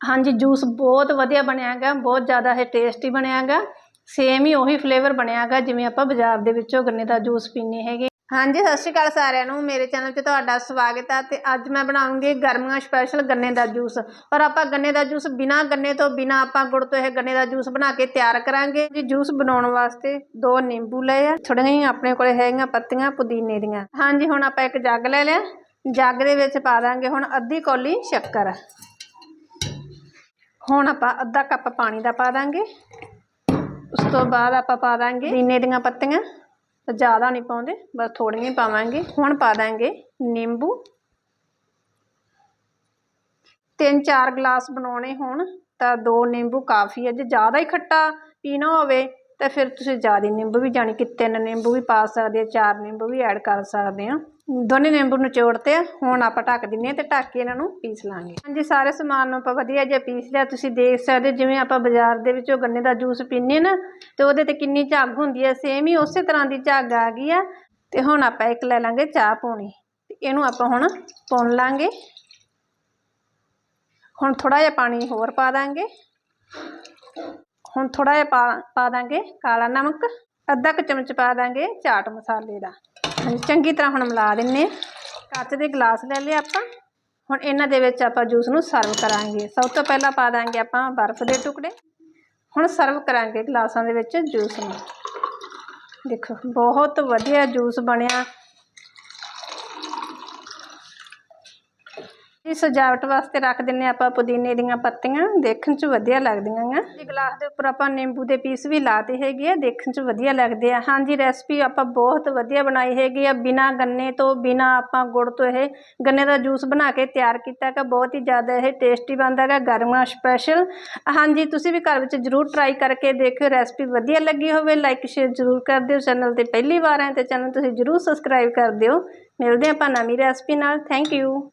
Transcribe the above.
ਹਾਂਜੀ, ਜੂਸ ਬਹੁਤ ਵਧੀਆ ਬਣਿਆ ਹੈਗਾ, ਬਹੁਤ ਜ਼ਿਆਦਾ ਇਹ ਟੇਸਟੀ ਬਣਿਆ ਹੈਗਾ। ਸੇਮ ਹੀ ਉਹੀ ਫਲੇਵਰ ਬਣਿਆ ਹੈਗਾ, ਜਿਵੇਂ ਆਪਾਂ ਬਾਜ਼ਾਰ ਦੇ ਵਿੱਚੋਂ ਗੰਨੇ ਦਾ ਜੂਸ ਪੀਂਦੇ ਹੈਗੇ। ਹਾਂਜੀ, ਸਤਿ ਸ਼੍ਰੀ ਅਕਾਲ ਸਾਰਿਆਂ ਨੂੰ। ਮੇਰੇ ਚੈਨਲ 'ਤੇ ਤੁਹਾਡਾ ਸਵਾਗਤ ਹੈ ਤੇ ਅੱਜ ਮੈਂ ਬਣਾਉਂਗੀ ਗਰਮੀਆਂ ਸਪੈਸ਼ਲ ਗੰਨੇ ਦਾ ਜੂਸ। ਪਰ ਆਪਾਂ ਗੰਨੇ ਦਾ ਜੂਸ ਬਿਨਾ ਗੰਨੇ ਤੋਂ, ਬਿਨਾ ਆਪਾਂ ਗੁੜ ਤੋਂ ਇਹ ਗੰਨੇ ਦਾ ਜੂਸ ਬਣਾ ਕੇ ਤਿਆਰ ਕਰਾਂਗੇ। ਜੀ, ਜੂਸ ਬਣਾਉਣ ਵਾਸਤੇ ਦੋ ਨਿੰਬੂ ਲਏ ਆ ਥੋੜੀਆਂ ਹੀ ਆਪਣੇ ਕੋਲੇ ਹੈਗੀਆਂ ਪੱਤੀਆਂ ਪੁਦੀਨੇ ਦੀਆਂ। ਹਾਂਜੀ, ਹੁਣ ਆਪਾਂ ਇੱਕ ਜੱਗ ਲੈ ਲਿਆ। ਜੱਗ ਦੇ ਵਿੱਚ ਪਾ ਦਾਂਗੇ ਹੁਣ ਅੱਧੀ ਕੌਲੀ ਸ਼ੱਕਰ। ਹੁਣ ਆਪਾਂ ਅੱਧਾ ਕੱਪ ਪਾਣੀ ਦਾ ਪਾ ਦਾਂਗੇ। ਉਸ ਤੋਂ ਬਾਅਦ ਆਪਾਂ ਪਾ ਦਾਂਗੇ ਪੁਦੀਨੇ ਦੀਆਂ ਪੱਤੀਆਂ। ਜ਼ਿਆਦਾ ਨਹੀਂ ਪਾਉਂਦੇ, ਬਸ ਥੋੜੀਆਂ ਹੀ ਪਾਵਾਂਗੇ। ਹੁਣ ਪਾ ਦਾਂਗੇ ਨਿੰਬੂ। ਤਿੰਨ ਚਾਰ ਗਲਾਸ ਬਣਾਉਣੇ ਹੋਣ, ਤਾਂ ਦੋ ਨਿੰਬੂ ਕਾਫੀ ਹੈ ਜੇ ਜ਼ਿਆਦਾ ਹੀ ਖੱਟਾ ਪੀਣਾ ਹੋਵੇ, ਤਾਂ ਫਿਰ ਤੁਸੀਂ ਜ਼ਿਆਦਾ ਨਿੰਬੂ ਵੀ, ਜਾਣੀ ਕਿ ਤਿੰਨ ਨਿੰਬੂ ਵੀ ਪਾ ਸਕਦੇ ਆ, ਚਾਰ ਨਿੰਬੂ ਵੀ ਐਡ ਕਰ ਸਕਦੇ ਆ। ਦੋਨੇ ਨਿੰਬੂ ਨਿਚੋੜਤੇ ਆ, ਹੁਣ ਆਪਾਂ ਢੱਕ ਦਿੰਨੇ ਆ ਤੇ ਢੱਕ ਕੇ ਇਹਨਾਂ ਨੂੰ ਪੀਸ ਲਾਂਗੇ। ਹਾਂਜੀ, ਸਾਰੇ ਸਮਾਨ ਨੂੰ ਆਪਾਂ ਵਧੀਆ ਜਿਹਾ ਪੀਸ ਲਿਆ, ਤੁਸੀਂ ਦੇਖ ਸਕਦੇ ਹੋ, ਜਿਵੇਂ ਆਪਾਂ ਬਾਜ਼ਾਰ ਦੇ ਵਿੱਚੋਂ ਗੰਨੇ ਦਾ ਜੂਸ ਪੀਂਦੇ ਨਾ, ਤੇ ਉਹਦੇ ਤੇ ਕਿੰਨੀ ਝੱਗ ਹੁੰਦੀ ਹੈ ਸੇਮ ਹੀ ਉਸੇ ਤਰ੍ਹਾਂ ਦੀ ਝੱਗ ਆ ਗਈ ਆ। ਤੇ ਹੁਣ ਆਪਾਂ ਇੱਕ ਲੈ ਲਾਂਗੇ ਚਾਹ ਪੌਣੀ, ਤੇ ਇਹਨੂੰ ਆਪਾਂ ਹੁਣ ਪੁੰਨ ਲਾਂਗੇ। ਹੁਣ ਥੋੜਾ ਜਿਹਾ ਪਾਣੀ ਹੋਰ ਪਾ ਦਾਂਗੇ। ਹੁਣ ਥੋੜਾ ਜਿਹਾ ਪਾ ਪਾ ਦਾਂਗੇ ਕਾਲਾ ਨਮਕ, ਅੱਧਾ ਕੁ ਚਮਚ ਪਾ ਦਾਂਗੇ ਚਾਟ ਮਸਾਲੇ ਦਾ। ਹਾਂਜੀ, ਚੰਗੀ ਤਰ੍ਹਾਂ ਹੁਣ ਮਿਲਾ ਦਿੰਨੇ ਆ। ਕੱਚ ਦੇ ਗਲਾਸ ਲੈ ਲਿਆ ਆਪਾਂ। ਹੁਣ ਇਹਨਾਂ ਦੇ ਵਿੱਚ ਆਪਾਂ ਜੂਸ ਨੂੰ ਸਰਵ ਕਰਾਂਗੇ। ਸਭ ਤੋਂ ਪਹਿਲਾਂ ਪਾ ਦਾਂਗੇ ਆਪਾਂ ਬਰਫ਼ ਦੇ ਟੁਕੜੇ। ਹੁਣ ਸਰਵ ਕਰਾਂਗੇ ਗਲਾਸਾਂ ਦੇ ਵਿੱਚ ਜੂਸ ਨੂੰ। ਦੇਖੋ, ਬਹੁਤ ਵਧੀਆ ਜੂਸ ਬਣਿਆ। ਇਹ ਸਜਾਵਟ ਵਾਸਤੇ ਰੱਖ ਦਿੰਨੇ ਆਪਾਂ ਪੁਦੀਨੇ ਦੀਆਂ ਪੱਤੀਆਂ, ਦੇਖਣ 'ਚ ਵਧੀਆ ਲੱਗਦੀਆਂ ਆ। ਇਹ ਗਲਾਸ ਦੇ ਉੱਪਰ ਆਪਾਂ ਨਿੰਬੂ ਦੇ ਪੀਸ ਵੀ ਲਾਤੇ ਹੈਗੇ ਆ, ਦੇਖਣ 'ਚ ਵਧੀਆ ਲੱਗਦੇ ਆ। ਹਾਂਜੀ ਰੈਸਪੀ ਆਪਾਂ ਬਹੁਤ ਵਧੀਆ ਬਣਾਈ ਹੈਗੀ ਆ। ਬਿਨਾ ਗੰਨੇ ਤੋਂ, ਬਿਨਾ ਆਪਾਂ ਗੁੜ ਤੋਂ ਇਹ ਗੰਨੇ ਦਾ ਜੂਸ ਬਣਾ ਕੇ ਤਿਆਰ ਕੀਤਾ ਹੈਗਾ। ਬਹੁਤ ਹੀ ਜ਼ਿਆਦਾ ਇਹ ਟੇਸਟੀ ਬਣਦਾ ਹੈਗਾ, ਗਰਮਾ ਸਪੈਸ਼ਲ ਹਾਂਜੀ, ਤੁਸੀਂ ਵੀ ਘਰ ਵਿੱਚ ਜ਼ਰੂਰ ਟਰਾਈ ਕਰਕੇ ਦੇਖਿਓ ਰੈਸਪੀ ਵਧੀਆ ਲੱਗੀ ਹੋਵੇ ਲਾਈਕ ਸ਼ੇਅਰ ਜ਼ਰੂਰ ਕਰ ਦਿਓ। ਚੈਨਲ ਤੇ ਪਹਿਲੀ ਵਾਰ ਆਏ ਤੇ ਚੈਨਲ ਤੁਸੀਂ ਜ਼ਰੂਰ ਸਬਸਕ੍ਰਾਈਬ ਕਰ ਦਿਓ। ਮਿਲਦੇ ਆਪਾਂ ਨਵੀਂ ਰੈਸਪੀ ਨਾਲ। Thank you